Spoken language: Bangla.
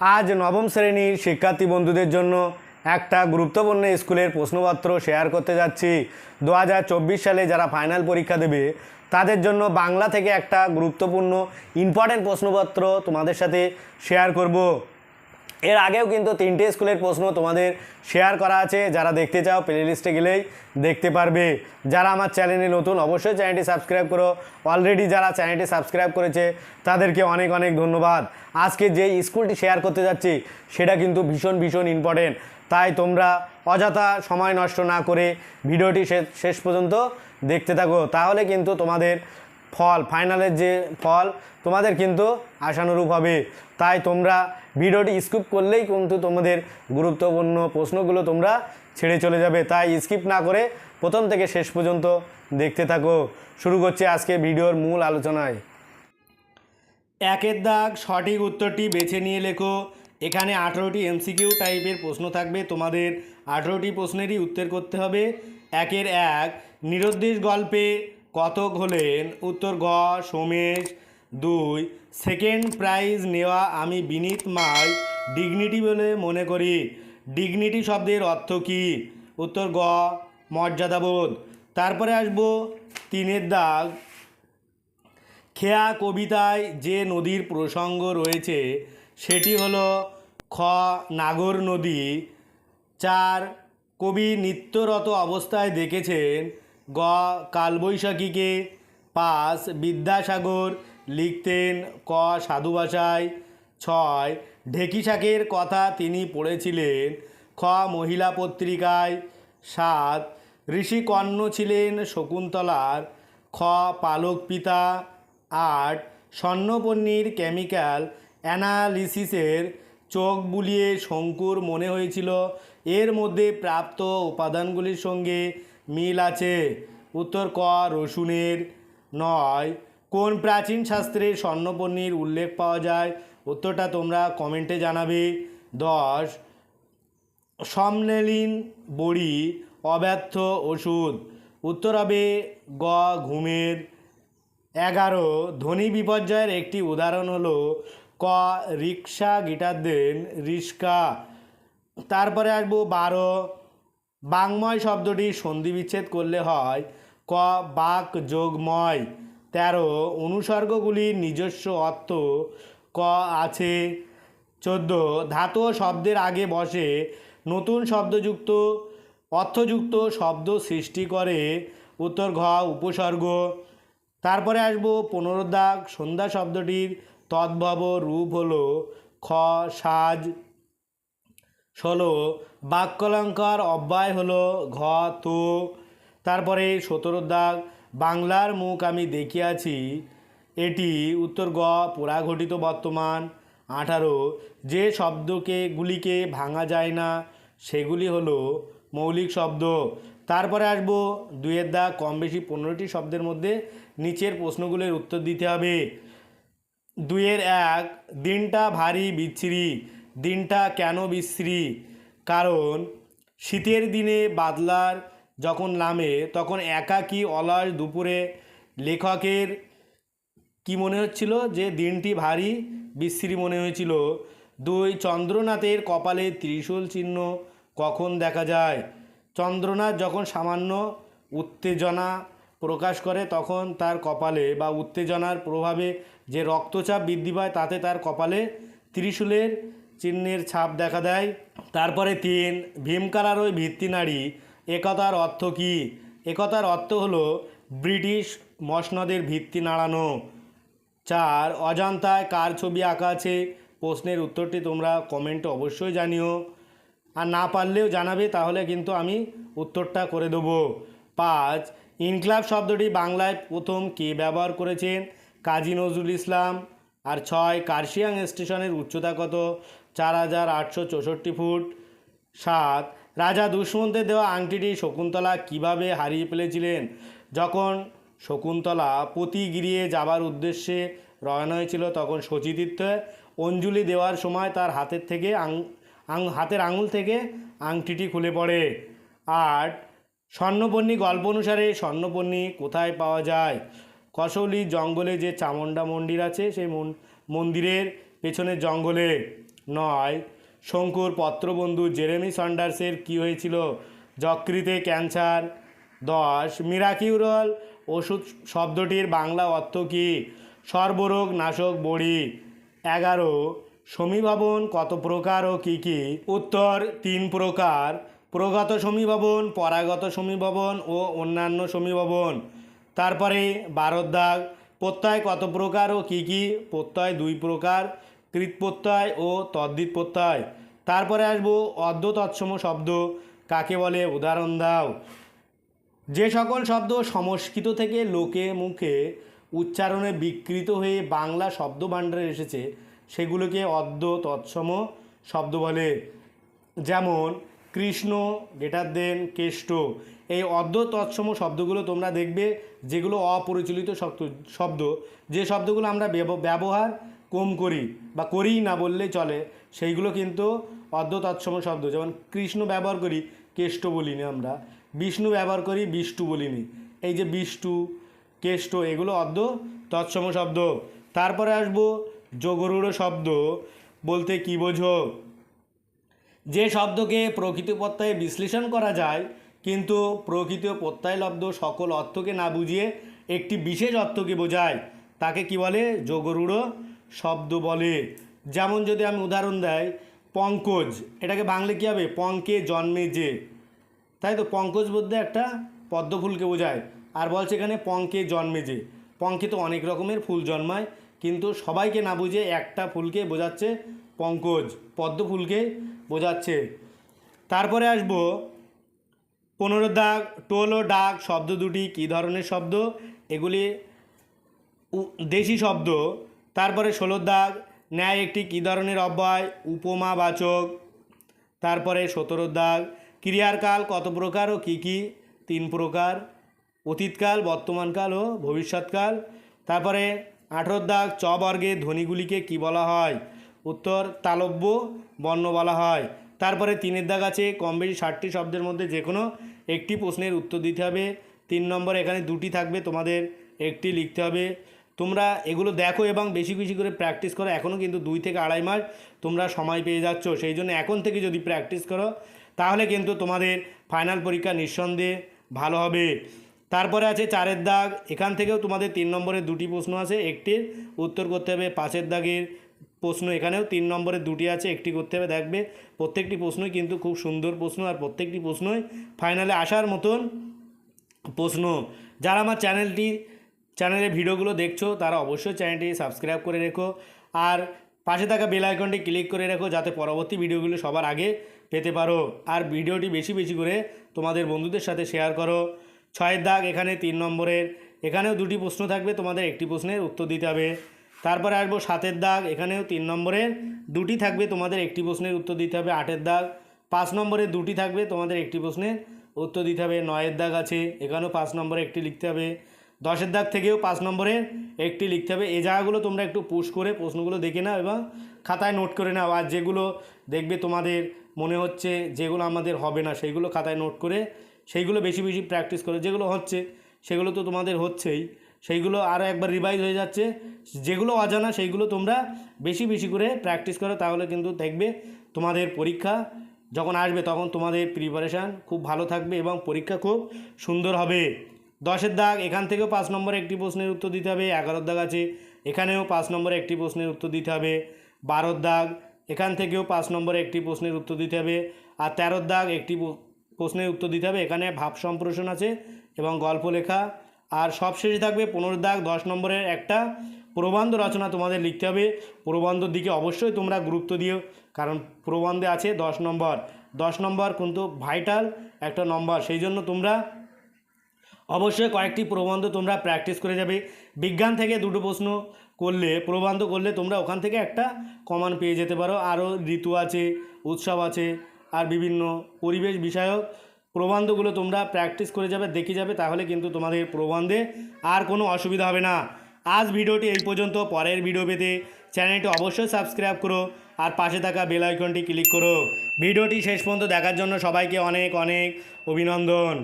আজ নবম শ্রেণির শিক্ষার্থী বন্ধুদের জন্য একটা গুরুত্বপূর্ণ স্কুলের প্রশ্নপত্র শেয়ার করতে যাচ্ছি। দু হাজার চব্বিশ সালে যারা ফাইনাল পরীক্ষা দেবে, তাদের জন্য বাংলা থেকে একটা গুরুত্বপূর্ণ ইম্পর্ট্যান্ট প্রশ্নপত্র তোমাদের সাথে শেয়ার করব। এর আগেও কিন্তু তিনটে স্কুলের প্রশ্ন তোমাদের শেয়ার করা আছে, যারা দেখতে চাও প্লে লিস্টে গেলেই দেখতে পারবে। যারা আমার চ্যানেলে নতুন, অবশ্যই চ্যানেলটি সাবস্ক্রাইব করো। অলরেডি যারা চ্যানেলটি সাবস্ক্রাইব করেছে, তাদেরকে অনেক অনেক ধন্যবাদ। আজকে যে স্কুলটি শেয়ার করতে যাচ্ছি, সেটা কিন্তু ভীষণ ভীষণ ইম্পর্টেন্ট তাই তোমরা অযথা সময় নষ্ট না করে ভিডিওটি শেষ- শেষ পর্যন্ত দেখতে থাকো। তাহলে কিন্তু তোমাদের ফল ফাইনালের যে ফল, তোমাদের কিন্তু আশানুরূপ হবে। তাই তোমরা ভিডিওটি স্কিপ করলেই কিন্তু তোমাদের গুরুত্বপূর্ণ প্রশ্নগুলো তোমরা ছেড়ে চলে যাবে। তাই স্কিপ না করে প্রথম থেকে শেষ পর্যন্ত দেখতে থাকো। শুরু করছি আজকে ভিডিওর মূল আলোচনায়। একের দাগ, সঠিক উত্তরটি বেছে নিয়ে লেখো। এখানে আঠেরোটি এমসিকিউ টাইপের প্রশ্ন থাকবে। তোমাদের আঠেরোটি প্রশ্নেরই উত্তর করতে হবে। একের এক, নিরুদ্দেশ গল্পে কতক হলেন? উত্তর গ, সোমেশ। দুই সেকেন্ড প্রাইজ নেওয়া আমি বিনীত মাল ডিগনিটি বলে মনে করি। ডিগনিটি শব্দের অর্থ কী? উত্তর গ, মর্যাদাবোধ। তারপরে আসব তিনের দাগ। খেয়া কবিতায় যে নদীর প্রসঙ্গ রয়েছে, সেটি হলো খ, নাগর নদী। চার, কবি নিত্যরত অবস্থায় দেখেছেন। গ, কালবৈশাখীকে। পাঁচ, বিদ্যাসাগর লিখতেন ক সাধু ভাষায় ছয় ঢেকি শাকের কথা তিনি পড়েছিলেন, খ মহিলা পত্রিকায়, সাত ঋষিকর্ণ ছিলেন শকুন্তলার, খ পালক পিতা, আট স্বর্ণপন্নীর কেমিক্যাল অ্যানালিসিসের চোখ বুলিয়ে শঙ্কুর মনে হয়েছিল। এর মধ্যে প্রাপ্ত উপাদানগুলির সঙ্গে মিল আছে। উত্তর ক রসুনের, নয় কোন প্রাচীন শাস্ত্রে স্বর্ণপন্নীর উল্লেখ পাওয়া যায়? উত্তরটা তোমরা কমেন্টে জানাবে। দশ সমলেলিন বড়ি অব্যর্থ ওষুধ। উত্তর হবে গ, ঘুমের। এগারো, ধ্বনি বিপর্যয়ের একটি উদাহরণ হলো, ক, রিক্সা গিটার দেন রিস্কা তারপরে আসব বারো, বাংময় শব্দটি সন্ধি বিচ্ছেদ করলে হয়, ক বাক যোগময় তেরো অনুসর্গগুলির নিজস্ব অর্থ ক আছে। চোদ্দ, ধাতু শব্দের আগে বসে নতুন শব্দযুক্ত, অর্থযুক্ত শব্দ সৃষ্টি করে। উত্তর ঘ, উপসর্গ। তারপরে আসব পনেরো দাগ সন্ধ্যা শব্দটির তদ্ভব রূপ হলো খ, সাজ। ষোলো, বাক্যলঙ্কার অব্যয় হলো ঘ, তো। তারপরে সতেরো দাগ বাংলার মুখ আমি দেখিয়াছি, এটি উত্তর গ, পুরাঘটিত বর্তমান। আঠারো, যে শব্দকে, গুলিকে ভাঙা যায় না, সেগুলি হলো মৌলিক শব্দ। তারপরে আসব দুয়ের দা কম বেশি পনেরোটি শব্দের মধ্যে নিচের প্রশ্নগুলোর উত্তর দিতে হবে। দুইয়ের এক, দিনটা ভারী বিচ্ছিরি, দিনটা কেন বিশ্রী কারণ শীতের দিনে বাদলার যখন নামে, তখন একাকী অলস দুপুরে লেখকের কি মনে হচ্ছিল? যে দিনটি ভারী বিশ্রী মনে হয়েছিল। দুই চন্দ্রনাথের কপালে ত্রিশূল চিহ্ন কখন দেখা যায়? চন্দ্রনাথ যখন সামান্য উত্তেজনা প্রকাশ করে, তখন তার কপালে বা উত্তেজনার প্রভাবে যে রক্তচাপ বৃদ্ধি পায়, তাতে তার কপালে ত্রিশূলের চিহ্নের ছাপ দেখা দেয়। তারপরে তিন ভীমকালার ওই ভিত্তি নারী একতার অর্থ কী? একতার অর্থ হলো ব্রিটিশ মসনদের ভিত্তি নাড়ানো। চার, অজান্তায় কার ছবি আঁকা আছে? প্রশ্নের উত্তরটি তোমরা কমেন্টে অবশ্যই জানিও। আর না পারলেও জানাবে, তাহলে কিন্তু আমি উত্তরটা করে দেবো। পাঁচ, ইনকলাব শব্দটি বাংলায় প্রথম কে ব্যবহার করেছেন? কাজী নজরুল ইসলাম। আর ছয়, কার্শিয়াং স্টেশনের উচ্চতা কত? চার হাজার আটশো চৌষট্টি ফুট। সাত রাজা দুষ্মন্তের দেওয়া আংটিটি শকুন্তলা কীভাবে হারিয়ে ফেলেছিলেন? যখন শকুন্তলা পতি গিরিয়ে যাবার উদ্দেশ্যে রওনা হয়েছিল, তখন শচীতীর্থে অঞ্জলি দেওয়ার সময় তার হাতের থেকে আং হাতের আঙুল থেকে আংটিটি খুলে পড়ে। আর স্বর্ণপর্ণী গল্প অনুসারে স্বর্ণপর্ণী কোথায় পাওয়া যায়? কসৌলি জঙ্গলে যে চামুণ্ডা মন্দির আছে, সেই মন- মন্দিরের পেছনের জঙ্গলে। নয় শঙ্কুর পত্রবন্ধু জেরেমি সন্ডার্সের কি হয়েছিল? যকৃতে ক্যান্সার। দশ, মিরাকিউরল ওষুধ শব্দটির বাংলা অর্থ কী? সর্বরোগ নাশক বড়ি। এগারো, সমীভবন কত প্রকার ও কী কী? উত্তর, তিন প্রকার। প্রগত সমীভবন, পরাগত সমীভবন ও অন্যান্য সমীভবন। তারপরে বারোর দাগ। প্রত্যয় কত প্রকার ও কী কী? প্রত্যয় দুই প্রকার। কৃত প্রত্যয় ও তদ্দিত প্রত্যয় তারপরে আসব অর্ধ তৎসম শব্দ। কাকে বলে? উদাহরণ দাও। যে সকল শব্দ সংস্কৃত থেকে লোকে মুখে উচ্চারণে বিকৃত হয়ে বাংলা শব্দ ভাণ্ডারে এসেছে, সেগুলোকে অদ্য তৎসম শব্দ বলে। যেমন, কৃষ্ণ গেটার দেন, কেষ্ট। এই অদ্য তৎসম শব্দগুলো তোমরা দেখবে, যেগুলো অপরিচালিত শব্দ শব্দ, যে শব্দগুলো আমরা ব্যব- ব্যবহার কম করি বা করিই না বললেই চলে, সেইগুলো কিন্তু অর্ধ তৎসম শব্দ। যেমন কৃষ্ণ ব্যবহার করি, কেষ্ট বলিনি আমরা। বিষ্ণু ব্যবহার করি, বিষ্টু বলিনি। এই যে বিষ্টু, কেষ্ট, এগুলো অর্ধ তৎসম শব্দ। তারপরে আসব যোগরূঢ় শব্দ, বলতে কি বোঝো? যে শব্দকে প্রকৃত প্রত্যয়ে বিশ্লেষণ করা যায়, কিন্তু প্রকৃত প্রত্যয়লব্ধ সকল অর্থকে না বুঝিয়ে একটি বিশেষ অর্থকে বোঝায়, তাকে কি বলে? যোগরূঢ় শব্দ বলে। যেমন যদি আমি উদাহরণ দেয় পঙ্কজ, এটাকে বাংলে কী হবে? পঙ্কে জন্মে যে। তাই তো? পঙ্কজ বলতে একটা পদ্ম ফুলকে বোঝায়। আর বলছে এখানে পঙ্কে জন্মে যে। পঙ্কে তো অনেক রকমের ফুল জন্মায়, কিন্তু সবাইকে না বুঝে একটা ফুলকে বোঝাচ্ছে পঙ্কজ পদ্ম ফুলকে বোঝাচ্ছে। তারপরে আসব, পনেরো দাগ, টোল ও ডাক শব্দ দুটি, কী ধরনের শব্দ? এগুলি দেশি শব্দ। তারপরে ষোলো দাগ, ন্যায় একটি কী ধরনের অব্যয় উপমাবাচক তারপরে সতেরো দাগ ক্রিয়ার কাল কত প্রকার ও কী কী? তিন প্রকার, অতীতকাল, বর্তমানকাল ও ভবিষ্যৎকাল। তারপরে আঠেরো দাগ, চ বর্গের ধ্বনিগুলিকে কি বলা হয়? উত্তর, তালব্য, বর্ণ বলা হয়। তারপরে তিনের দাগ আছে, কম বেশি ষাটটি শব্দের মধ্যে যে কোনো একটি প্রশ্নের উত্তর দিতে হবে। তিন নম্বর, এখানে দুটি থাকবে তোমাদের, একটি লিখতে হবে। তোমরা এগুলো দেখো এবং বেশি বেশি করে প্র্যাকটিস করো। এখনও কিন্তু দুই থেকে আড়াই মাস তোমরা সময় পেয়ে যাচ্ছ। সেই জন্য এখন থেকে যদি প্র্যাকটিস করো, তাহলে কিন্তু তোমাদের ফাইনাল পরীক্ষা নিঃসন্দেহে ভালো হবে। তারপরে আছে চারের দাগ। এখান থেকেও তোমাদের তিন নম্বরের দুটি প্রশ্ন আছে। একটির উত্তর করতে হবে, পাঁচের দাগের প্রশ্ন এখানেও তিন নম্বরের দুটি আছে, একটি করতে হবে। দেখবে প্রত্যেকটি প্রশ্নই কিন্তু খুব সুন্দর প্রশ্ন আর প্রত্যেকটি প্রশ্নই ফাইনালে আসার মতন প্রশ্ন। যারা আমার চ্যানেলটি চ্যানেলের ভিডিওগুলো দেখছ, তারা অবশ্যই চ্যানেলটি সাবস্ক্রাইব করে রেখো। আর পাশে থাকা বেল আইকনটি ক্লিক করে রেখো, যাতে পরবর্তী ভিডিওগুলো সবার আগে পেতে পারো। আর ভিডিওটি বেশি বেশি করে তোমাদের বন্ধুদের সাথে শেয়ার করো। ছয়ের দাগ এখানে তিন নম্বরের। এখানেও দুটি প্রশ্ন থাকবে, তোমাদের একটি প্রশ্নের উত্তর দিতে হবে। তারপরে আসব সাতের দাগ, এখানেও তিন নম্বরের। দুটি থাকবে, তোমাদের একটি প্রশ্নের উত্তর দিতে হবে আটের দাগ। পাঁচ নম্বরের দুটি থাকবে, তোমাদের একটি প্রশ্নের উত্তর দিতে হবে। নয়ের দাগ আছে, এখানেও পাঁচ নম্বরে একটি লিখতে হবে। দশের দাগ থেকেও পাঁচ নম্বরে একটি লিখতে হবে। এই জায়গাগুলো তোমরা একটু পুশ করে প্রশ্নগুলো দেখে নাও এবং খাতায় নোট করে নাও। আর যেগুলো দেখবে তোমাদের মনে হচ্ছে যেগুলো আমাদের হবে না, সেইগুলো খাতায় নোট করে সেইগুলো বেশি বেশি প্র্যাকটিস করে। যেগুলো হচ্ছে, সেগুলো তো তোমাদের হচ্ছেই। সেইগুলো আরও একবার রিভাইজ হয়ে যাচ্ছে। যেগুলো অজানা, সেইগুলো তোমরা বেশি বেশি করে প্র্যাকটিস করো। তাহলে কিন্তু দেখবে তোমাদের পরীক্ষা যখন আসবে, তখন তোমাদের প্রিপারেশান খুব ভালো থাকবে এবং পরীক্ষা খুব সুন্দর হবে। দশের দাগ, এখান থেকেও পাঁচ নম্বরে একটি প্রশ্নের উত্তর দিতে হবে, এগারোর দাগ আছে, এখানেও পাঁচ নম্বরে একটি প্রশ্নের উত্তর দিতে হবে, বারোর দাগ, এখান থেকেও পাঁচ নম্বরে একটি প্রশ্নের উত্তর দিতে হবে, আর তেরোর দাগ একটি প্রশ্নের উত্তর দিতে হবে, এখানে ভাব সম্প্রসারণ আছে এবং গল্প লেখা, আর সবশেষে থাকবে পনেরো দাগ, দশ নম্বরের একটা প্রবন্ধ রচনা তোমাদের লিখতে হবে, প্রবন্ধর দিকে অবশ্যই তোমরা গুরুত্ব দিও, কারণ প্রবন্ধে আছে দশ নম্বর দশ নম্বর কিন্তু ভাইটাল একটা নম্বর, সেই জন্য তোমরা অবশ্যই কয়েকটি প্রবন্ধ তোমরা প্র্যাকটিস করে যাবে। বিজ্ঞান থেকে দুটো প্রশ্ন করলে, প্রবন্ধ করলে তোমরা ওখান থেকে একটা কমান পেয়ে যেতে পারো। আরও ঋতু আছে, উৎসব আছে, আর বিভিন্ন পরিবেশ বিষয়ক প্রবন্ধগুলো তোমরা প্র্যাকটিস করে যাবে, দেখে যাবে, তাহলে কিন্তু তোমাদের প্রবন্ধে আর কোনো অসুবিধা হবে না। আজ ভিডিওটি এই পর্যন্ত। পরের ভিডিও পেতে চ্যানেলটি অবশ্যই সাবস্ক্রাইব করো আর পাশে থাকা বেল আইকনটি ক্লিক করো। ভিডিওটি শেষ পর্যন্ত দেখার জন্য সবাইকে অনেক অনেক অভিনন্দন।